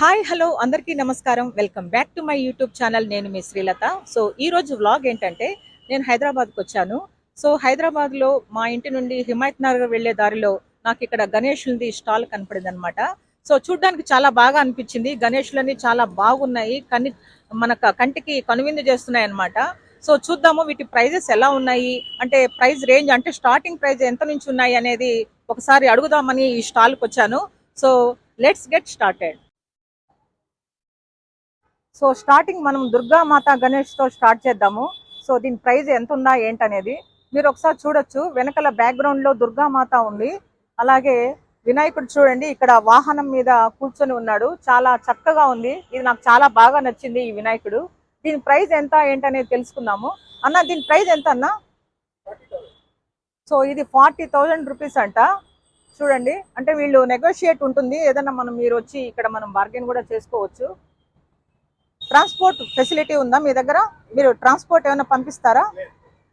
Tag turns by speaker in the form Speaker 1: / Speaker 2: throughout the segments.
Speaker 1: Hi hello అందరికీ నమస్కారం. Welcome back to my YouTube channel. నేను మీ శ్రీలత. సో ఈ రోజు వ్లాగ్ ఏంటంటే నేను హైదరాబాద్కి వచ్చాను. సో హైదరాబాద్లో మా ఇంటి నుండి హిమాయత్ నగర్ వెళ్ళే దారిలో నాకు ఇక్కడ గణేషులది స్టాల్ కనపడింది అనమాట సో చూడ్డానికి చాలా బాగా అనిపించింది. గణేషులన్నీ చాలా బాగున్నాయి. కని మన కంటికి కనువిందు చేస్తున్నాయి అనమాట సో చూద్దాము వీటి ప్రైజెస్ ఎలా ఉన్నాయి? అంటే ప్రైస్ రేంజ్ అంటే స్టార్టింగ్ ప్రైస్ ఎంత నుంచి ఉన్నాయి అనేది ఒకసారి అడుగుదామని ఈ స్టాల్కి వచ్చాను. So let's get started. So starting మనం దుర్గా మాత గణేష్తో స్టార్ట్ చేద్దాము. సో దీని ప్రైస్ ఎంత ఉందా ఏంటనేది మీరు ఒకసారి చూడొచ్చు. వెనకాల బ్యాక్గ్రౌండ్లో లో దుర్గా మాత ఉంది. అలాగే వినాయకుడు చూడండి ఇక్కడ వాహనం మీద కూర్చొని ఉన్నాడు. చాలా చక్కగా ఉంది. ఇది నాకు చాలా బాగా నచ్చింది ఈ వినాయకుడు. దీని ప్రైస్ ఎంత ఏంటనేది తెలుసుకుందాము. అన్న దీని ప్రైస్ ఎంత అన్న? సో ఇది ఫార్టీ థౌజండ్ రూపీస్ అంట. చూడండి అంటే వీళ్ళు నెగోషియేట్ ఉంటుంది. ఏదైనా మనం మీరు వచ్చి ఇక్కడ మనం బార్గెన్ కూడా చేసుకోవచ్చు. ట్రాన్స్పోర్ట్ ఫెసిలిటీ ఉందా మీ దగ్గర? మీరు ట్రాన్స్పోర్ట్ ఏమైనా పంపిస్తారా?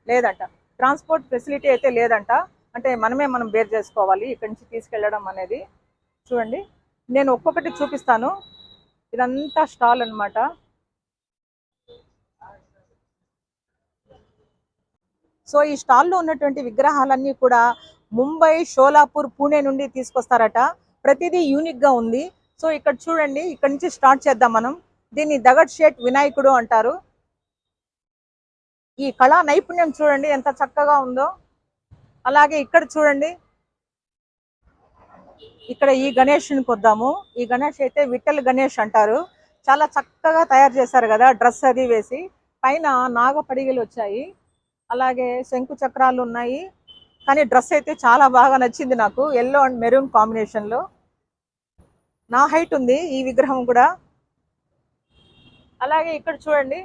Speaker 1: లేదంట. ట్రాన్స్పోర్ట్ ఫెసిలిటీ అయితే లేదంట. అంటే మనమే మనం బేర్ చేసుకోవాలి ఇక్కడి నుంచి తీసుకెళ్ళడం అనేది. చూడండి. నేను ఒక్కొక్కటి చూపిస్తాను. ఇదంతా స్టాల్ అన్నమాట. సో ఈ స్టాల్లో ఉన్నటువంటి విగ్రహాలన్నీ కూడా ముంబై షోలాపూర్ పూణే నుండి తీసుకొస్తారట. ప్రతిదీ యూనిక్గా ఉంది. సో ఇక్కడ చూడండి. ఇక్కడ నుంచి స్టార్ట్ చేద్దాం మనం. దీన్ని దగడ్ షేట్ వినాయకుడు అంటారు. ఈ కళా నైపుణ్యం చూడండి ఎంత చక్కగా ఉందో. అలాగే ఇక్కడ చూడండి. ఇక్కడ ఈ గణేష్ని కొద్దాము. ఈ గణేష్ అయితే విఠల్ గణేష్ అంటారు. చాలా చక్కగా తయారు చేశారు కదా డ్రెస్ అది వేసి. పైన నాగపడిగలు వచ్చాయి. అలాగే శంకు చక్రాలు ఉన్నాయి. కానీ డ్రెస్ అయితే చాలా బాగా నచ్చింది నాకు. ఎల్లో అండ్ మెరూన్ కాంబినేషన్లో నా హైట్ ఉంది. ఈ విగ్రహం కూడా అలాగే ఇక్కడ చూడండి.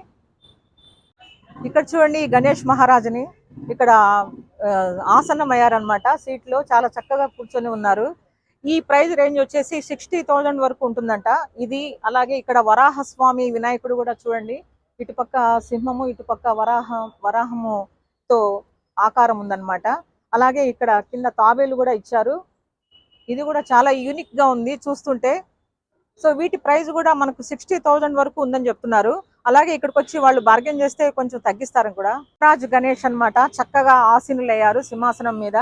Speaker 1: ఇక్కడ చూడండి గణేష్ మహారాజుని. ఇక్కడ ఆ, అయ్యారనమాట సీట్లో చాలా చక్కగా కూర్చొని ఉన్నారు. ఈ ప్రైజ్ రేంజ్ వచ్చేసి సిక్స్టీ థౌజండ్ వరకు ఉంటుందంట. ఇది అలాగే ఇక్కడ వరాహస్వామి వినాయకుడు కూడా చూడండి. ఇటుపక్క సింహము ఇటుపక్క వరాహ వరాహముతో ఆకారం ఉందన్నమాట. అలాగే ఇక్కడ కింద తాబేలు కూడా ఇచ్చారు. ఇది కూడా చాలా యూనిక్గా ఉంది. చూస్తుంటే సో వీటి ప్రైస్ కూడా మనకు సిక్స్టీ థౌజండ్ వరకు ఉందని చెప్తున్నారు. అలాగే ఇక్కడికి వచ్చి వాళ్ళు బార్గెన్ చేస్తే కొంచెం తగ్గిస్తారు కూడా. రాజ్ గణేష్ అన్నమాట. చక్కగా ఆసీనులయ్యారు సింహాసనం మీద.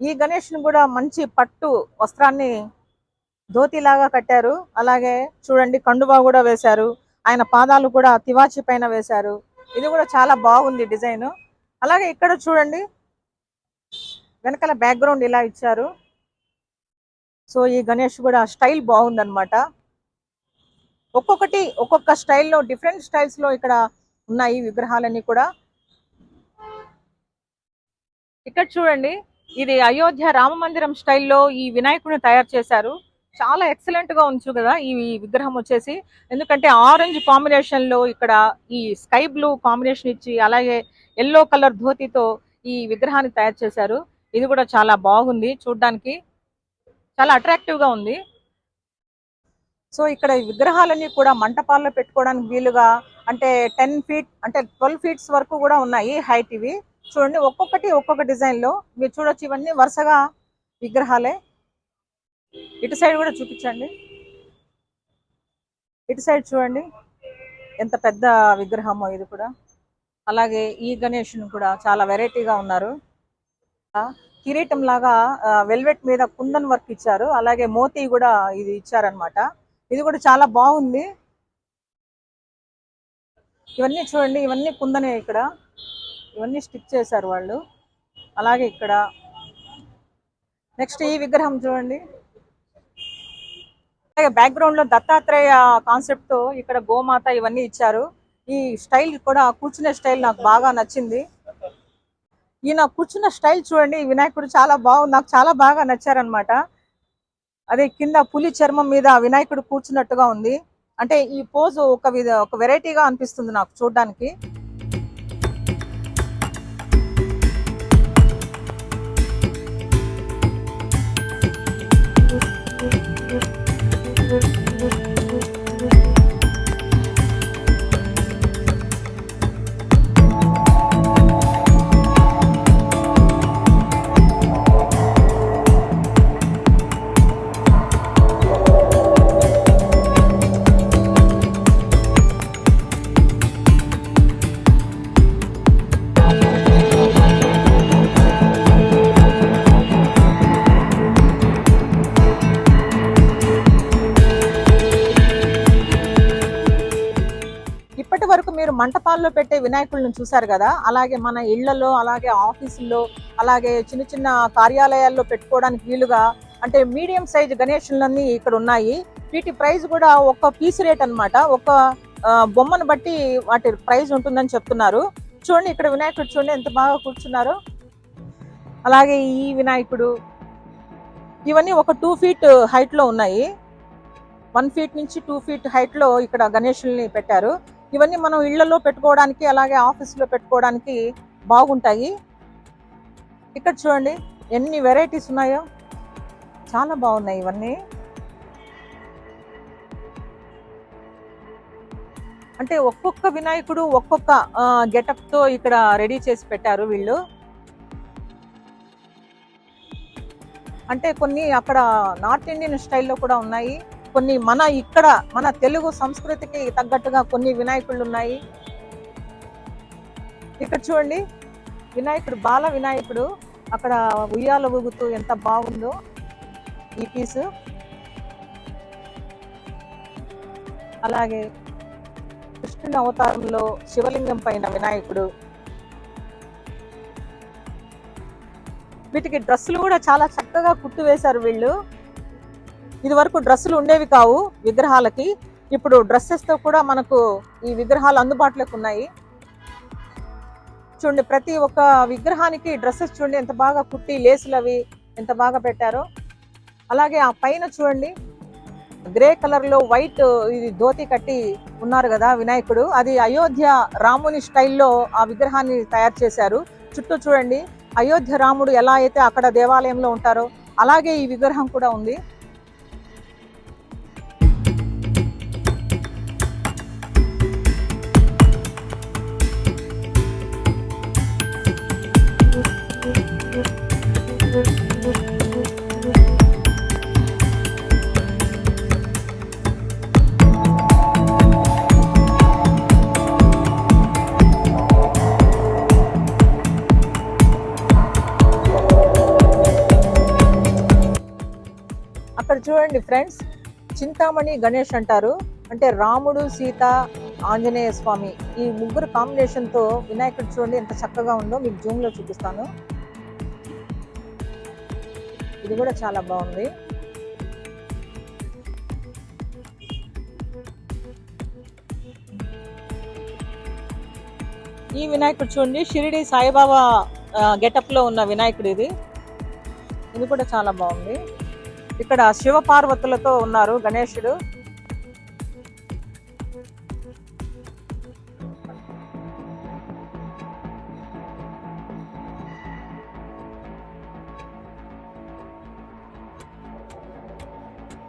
Speaker 1: ఈ గణేష్ని కూడా మంచి పట్టు వస్త్రాన్ని ధోతిలాగా కట్టారు. అలాగే చూడండి కండువా కూడా వేశారు. ఆయన పాదాలు కూడా తివాచి పైన వేశారు. ఇది కూడా చాలా బాగుంది డిజైన్. అలాగే ఇక్కడ చూడండి వెనకాల బ్యాక్గ్రౌండ్ ఇలా ఇచ్చారు. సో ఈ గణేష్ కూడా స్టైల్ బాగుందన్నమాట. ఒక్కొక్కటి ఒక్కొక్క స్టైల్లో డిఫరెంట్ స్టైల్స్లో ఇక్కడ ఉన్నాయి విగ్రహాలన్నీ కూడా. ఇక్కడ చూడండి ఇది అయోధ్య రామ మందిరం స్టైల్లో ఈ వినాయకుడిని తయారు చేశారు. చాలా ఎక్సలెంట్గా ఉంచు కదా ఈ విగ్రహం వచ్చేసి. ఎందుకంటే ఆరెంజ్ కాంబినేషన్లో ఇక్కడ ఈ స్కై బ్లూ కాంబినేషన్ ఇచ్చి అలాగే ఎల్లో కలర్ ధోతితో ఈ విగ్రహాన్ని తయారు చేశారు. ఇది కూడా చాలా బాగుంది చూడ్డానికి. చాలా అట్రాక్టివ్గా ఉంది. సో ఇక్కడ విగ్రహాలన్నీ కూడా మంటపాల్లో పెట్టుకోవడానికి వీలుగా అంటే టెన్ ఫీట్ అంటే ట్వెల్వ్ ఫీట్స్ వరకు కూడా ఉన్నాయి హైట్ ఇవి. చూడండి ఒక్కొక్కటి ఒక్కొక్క డిజైన్లో మీరు చూడొచ్చు ఇవన్నీ వరుసగా విగ్రహాలే. ఇటు సైడ్ కూడా చూపించండి. ఇటు సైడ్ చూడండి ఎంత పెద్ద విగ్రహమో ఇది కూడా. అలాగే ఈ గణేషుని కూడా చాలా వెరైటీగా ఉన్నారు. ఆ, కిరీటం లాగా వెల్వెట్ మీద కుందన్ వర్క్ ఇచ్చారు. అలాగే మోతీ కూడా ఇది ఇచ్చారనమాట ఇది కూడా చాలా బాగుంది. ఇవన్నీ చూడండి ఇవన్నీ కుందనే ఇక్కడ. ఇవన్నీ స్టిచ్ చేశారు వాళ్ళు. అలాగే ఇక్కడ. నెక్స్ట్ ఈ విగ్రహం చూడండి. అలాగే బ్యాక్గ్రౌండ్లో దత్తాత్రేయ కాన్సెప్ట్తో ఇక్కడ గోమాత ఇవన్నీ ఇచ్చారు. ఈ స్టైల్ కూడా కూర్చునే స్టైల్ నాకు బాగా నచ్చింది. ఈయన కూర్చున్న స్టైల్ చూడండి వినాయకుడు చాలా బాగుంది నాకు చాలా బాగా నచ్చారనమాట. అదే కింద పులి చర్మం మీద వినాయకుడు కూర్చున్నట్టుగా ఉంది. అంటే ఈ పోజు ఒక ఒక వెరైటీగా అనిపిస్తుంది నాకు చూడడానికి. మంటపాల్లో పెట్టే వినాయకులను చూశారు కదా? అలాగే మన ఇళ్ళలో అలాగే ఆఫీసుల్లో అలాగే చిన్న చిన్న కార్యాలయాల్లో పెట్టుకోవడానికి వీలుగా అంటే మీడియం సైజ్ గణేషులన్నీ ఇక్కడ ఉన్నాయి. వీటి ప్రైస్ కూడా ఒక పీస్ రేట్ అనమాట ఒక బొమ్మను బట్టి వాటి ప్రైస్ ఉంటుందని చెప్తున్నారు. చూడండి ఇక్కడ వినాయకుడు చూడండి ఎంత బాగా కూర్చున్నారు. అలాగే ఈ వినాయకుడు. ఇవన్నీ ఒక టూ ఫీట్ హైట్లో ఉన్నాయి. వన్ ఫీట్ నుంచి టూ ఫీట్ హైట్లో ఇక్కడ గణేషుల్ని పెట్టారు. ఇవన్నీ మనం ఇళ్ళలో పెట్టుకోవడానికి అలాగే ఆఫీసులో పెట్టుకోవడానికి బాగుంటాయి. ఇక్కడ చూడండి ఎన్ని వెరైటీస్ ఉన్నాయో. చాలా బాగున్నాయి ఇవన్నీ. అంటే ఒక్కొక్క వినాయకుడు ఒక్కొక్క గెటప్తో ఇక్కడ రెడీ చేసి పెట్టారు వీళ్ళు. అంటే కొన్ని అక్కడ నార్త్ ఇండియన్ స్టైల్లో కూడా ఉన్నాయి. కొన్ని మన ఇక్కడ మన తెలుగు సంస్కృతికి తగ్గట్టుగా కొన్ని వినాయకుళ్ళు ఉన్నాయి. ఇక్కడ చూడండి వినాయకుడు బాల వినాయకుడు అక్కడ ఉయ్యాల ఊగుతూ ఎంత బాగుందో ఈ పీసు. అలాగే కృష్ణుని అవతారంలో శివలింగం పైన వినాయకుడు. వీటికి డ్రెస్సులు కూడా చాలా చక్కగా కుట్టు వేశారు వీళ్ళు. ఇదివరకు డ్రెస్సులు ఉండేవి కావు విగ్రహాలకి. ఇప్పుడు డ్రెస్సెస్తో కూడా మనకు ఈ విగ్రహాలు అందుబాటులోకి ఉన్నాయి. చూడండి ప్రతి ఒక్క విగ్రహానికి డ్రెస్సెస్ చూడండి ఎంత బాగా కుట్టి లేసులు అవి ఎంత బాగా పెట్టారో. అలాగే ఆ పైన చూడండి గ్రే కలర్లో వైట్ ఇది ధోతి కట్టి ఉన్నారు కదా వినాయకుడు. అది అయోధ్య రాముని స్టైల్లో ఆ విగ్రహాన్ని తయారు చేశారు. చుట్టూ చూడండి అయోధ్య రాముడు ఎలా అయితే అక్కడ దేవాలయంలో ఉంటారో అలాగే ఈ విగ్రహం కూడా ఉంది. చూడండి ఫ్రెండ్స్ చింతామణి గణేష్ అంటారు. అంటే రాముడు సీత ఆంజనేయ స్వామి ఈ ముగ్గురు కాంబినేషన్తో వినాయకుడు చూడండి ఎంత చక్కగా ఉందో మీకు జూమ్లో చూపిస్తాను. ఇది కూడా చాలా బాగుంది. ఈ వినాయకుడు చూడండి షిరిడి సాయిబాబా గెటప్లో ఉన్న వినాయకుడు ఇది. ఇది కూడా చాలా బాగుంది. ఇక్కడ శివ పార్వతులతో ఉన్నారు గణేశుడు.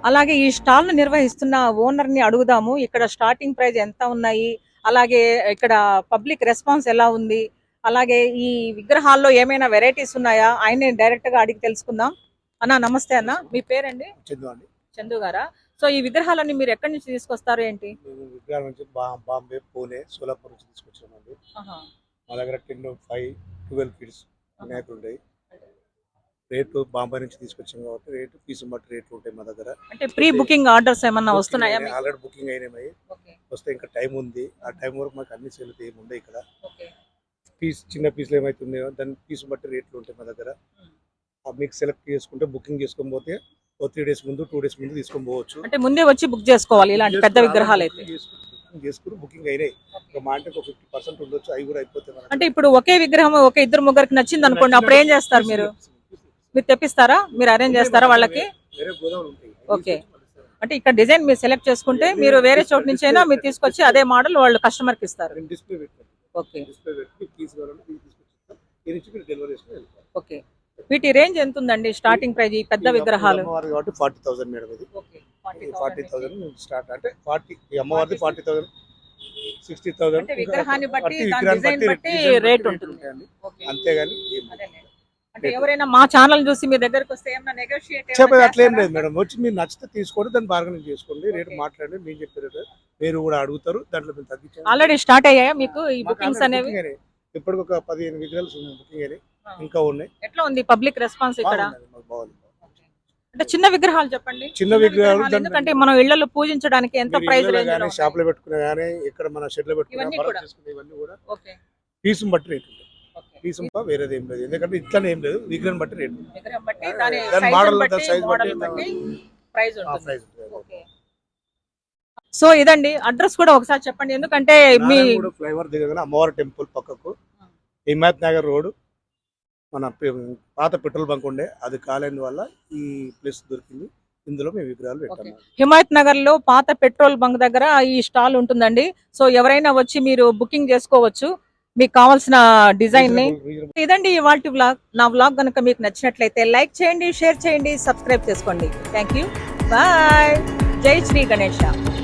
Speaker 1: అలాగే ఈ స్టాల్ను నిర్వహిస్తున్న ఓనర్ని అడుగుదాము. ఇక్కడ స్టార్టింగ్ ప్రైస్ ఎంత ఉన్నాయి? అలాగే ఇక్కడ పబ్లిక్ రెస్పాన్స్ ఎలా ఉంది? అలాగే ఈ విగ్రహాల్లో ఏమైనా వెరైటీస్ ఉన్నాయా? ఆయన్ని డైరెక్ట్గా అడిగి తెలుసుకుందాం. అన్న నమస్తే అన్న. మీ పేరండి?
Speaker 2: చందు అండి.
Speaker 1: చందు గారా? సో ఈ విగ్రహాలన్నీ మీరు ఎక్కడి నుంచి తీసుకొస్తారు ఏంటి?
Speaker 2: మేము విగ్రహాల నుంచి బా- బాంబే పూణే సోలాపూర్ నుంచి తీసుకొచ్చామండి. మా దగ్గర టెన్ ఫైవ్ ట్వెల్వ్ ఫీట్స్ వినాయకులు ఉంటాయి రేటు బాంబే నుంచి తీసుకొచ్చాం కాబట్టి రేటు ఫీజు బట్టి రేట్లు ఉంటాయి మా దగ్గర.
Speaker 1: అంటే ప్రీ బుకింగ్ ఆర్డర్స్ ఏమన్నా వస్తున్నాయా మీకు?
Speaker 2: ఆల్రెడీ బుకింగ్ అయినాయి
Speaker 1: ఓకే,
Speaker 2: వస్తే ఇంకా టైం ఉంది. ఆ టైం వరకు మాకు అన్ని సేల్ ఏమి ఉండవు ఇక్కడ.
Speaker 1: ఓకే.
Speaker 2: పీస్ చిన్న పీసులు ఏమైతే ఉన్నాయో దాని పీస్ బట్టి రేట్లు ఉంటాయి మా దగ్గర. మీకు సెలెక్ట్ చేసుకుంటే బుకింగ్ చేసుకొని పోతే ఓ త్రీ డేస్ ముందు టూ డేస్ ముందు తీసుకొని పోవచ్చు.
Speaker 1: అంటే ముందే వచ్చి బుక్ చేసుకోవాలి ఇలాంటి పెద్ద విగ్రహాలు అయితే.
Speaker 2: చేసుకుని బుకింగ్ అయినాయి. మా అంటే ఒక ఫిఫ్టీ పర్సెంట్ ఉండొచ్చు అవి కూడా అయిపోతాయి.
Speaker 1: అంటే ఇప్పుడు ఒకే విగ్రహం ఒక ఇద్దరు ముగ్గురికి నచ్చింది అనుకోండి అప్పుడు ఏం చేస్తారు మీరు? మీరు తెప్పిస్తారా? మీరు అరేంజ్ చేస్తారా వాళ్ళకి? ఓకే. అంటే ఇక్కడ డిజైన్ మీరు సెలెక్ట్ చేసుకుంటే మీరు వేరే చోటు నుంచి అయినా మీరు తీసుకొచ్చి అదే మోడల్ వాళ్ళు కస్టమర్కి ఇస్తారు. ఓకే. ఓకే. వీటి రేంజ్ ఎంత ఉందండి స్టార్టింగ్ ప్రైస్ ఈ పెద్ద విగ్రహాలు?
Speaker 2: కాబట్టి ఫార్టీ థౌసండ్ మేడం ఇది.
Speaker 1: ఓకే
Speaker 2: ఫార్టీ థౌసండ్ స్టార్ట్ అంటే ఫార్టీ ఈ అమ్మవారిది ఫార్టీ థౌసండ్ సిక్స్టీ థౌసండ్
Speaker 1: విగ్రహాన్ని బట్టి దాని డిజైన్ బట్టి రేట్ ఉంటుంది.
Speaker 2: అంతేగాని.
Speaker 1: అంటే ఎవరైనా మా ఛానల్ చూసి మీ దగ్గరకు వస్తే ఏమైనా నెగోషియేట్
Speaker 2: చెప్పేది అట్లా లేదు మేడం. వచ్చి మీరు నచ్చితే తీసుకోండి దాన్ని బార్గెనింగ్ చేసుకోండి. రేటు. మాట్లాడండి మీరు చెప్పారు మీరు కూడా అడుగుతారు దాంట్లో మేము తగ్గించాము
Speaker 1: ఆల్రెడీ స్టార్ట్ అయ్యాయా మీకు ఈ బుకింగ్స్ అనేవి?
Speaker 2: booking అయినాయి. ఇప్పటికి ఒక పదిహేను విగ్రహాలు బుకింగ్ అయినాయి. ఇంకా ఉన్నాయి.
Speaker 1: ఎట్లా ఉంది పబ్లిక్ రెస్పాన్స్ ఇక్కడ? అంటే చిన్న విగ్రహాలు చెప్పండి.
Speaker 2: చిన్న విగ్రహాలు
Speaker 1: ఎందుకంటే మనం ఇళ్ళలో పూజించడానికి ఎంత ప్రైస్ రేంజ్
Speaker 2: షాప్లో పెట్టుకునే గానీ ఇక్కడ మన
Speaker 1: షెడ్లో
Speaker 2: పెట్టుకునే ఇవన్నీ కూడా.
Speaker 1: ఓకే.
Speaker 2: పీసు బట్టి రేట్ పీసు వేరేది ఏం లేదు. ఎందుకంటే ఇట్లానే ఏం లేదు విగ్రహం బట్టి రేట్
Speaker 1: మోడల్
Speaker 2: బట్టి
Speaker 1: బట్టి ప్రైస్ ఉంటుంది. సో ఇదండి అడ్రస్ కూడా ఒకసారి చెప్పండి. ఎందుకంటే మీ
Speaker 2: ఫ్లైఓవర్ దిగగానే అమ్మవారి టెంపుల్ పక్కకు. హిమాయత్ నగర్ రోడ్. మన పాత పెట్రోల్ బంక్ ఉండే అది కాలేని వల్ల ఈ ప్లేస్ దొరికింది. ఇందులో మేము విగ్రహాలు పెట్టాము
Speaker 1: హిమాయత్ నగర్లో పాత పెట్రోల్ బంక్ దగ్గర ఈ స్టాల్ ఉంటుందండి. సో ఎవరైనా వచ్చి మీరు బుకింగ్ చేసుకోవచ్చు. మీకు కావాల్సిన
Speaker 2: డిజైన్ని.
Speaker 1: ఇదండి ఇవాళ వ్లాగ్. నా వ్లాగ్ కనుక మీకు నచ్చినట్లయితే లైక్ చేయండి షేర్ చేయండి సబ్స్క్రైబ్ చేసుకోండి. Thank you. బాయ్. జై శ్రీ గణేష.